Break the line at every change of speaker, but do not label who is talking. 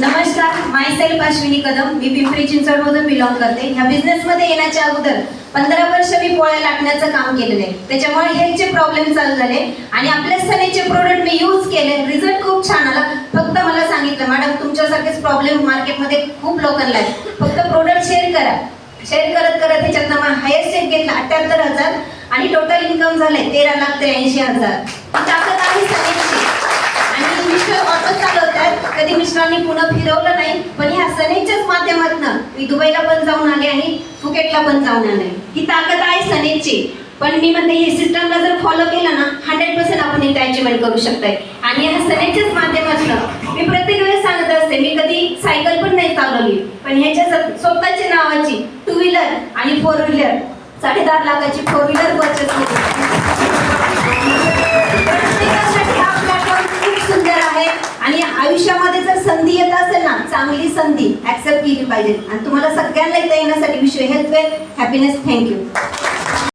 नमस्कार myself Ashwini Kadam मी पिंपरी चिंचवडमधून बिलॉंग करते. ह्या बिझनेसमध्ये येण्याच्या अगोदर पंधरा वर्ष मी पोळ्या लाटण्याचं काम केलेलं आहे. त्याच्यामुळे हेल्थचे प्रॉब्लेम चालू झाले. आणि आपल्या सनेचे प्रोडक्ट मी यूज केले. रिझल्ट खूप छान आला. फक्त मला सांगितलं मॅडम तुमच्यासारखेच प्रॉब्लेम मार्केटमध्ये खूप लोकांना आहे फक्त प्रोडक्ट शेअर करा. शेअर करत करत ह्याच्यातनं मग हायर एक घेतला अठ्याहत्तर हजार. आणि टोटल इन्कम झालंय तेरा लाख त्र्याऐंशी हजार. ताकद आहे सनेची आणि मिस्टर ऑटो चालवतात कधी मिस्टरांनी फिरवलं नाही पण ह्या सनेच्याच माध्यमातून मी दुबईला पण जाऊन आले आणि फुकेटला पण जाऊन आले. ही ताकद आहे सनेची. पण मी म्हणते ही सिस्टमला जर फॉलो केलं ना हंड्रेड पर्सेंट आपण इथे अचिव्हमेंट करू शकताय. आणि ह्या सनेच्याच माध्यमातून मी प्रत्येक वेळेस सांगत असते मी कधी सायकल पण नाही चालवली. पण ह्याच्या स्वतःच्या नावाची टू व्हीलर आणि फोर व्हीलर साडेदहा लाखाची फोर व्हीलर परचेस आयुष्यामध्ये जर संधी येत असेल ना चांगली संधी ऍक्सेप्ट केली पाहिजे. आणि तुम्हाला सगळ्यांना इथे येण्यासाठी विश्व हेल्थ वेल हॅपीनेस थँक्यू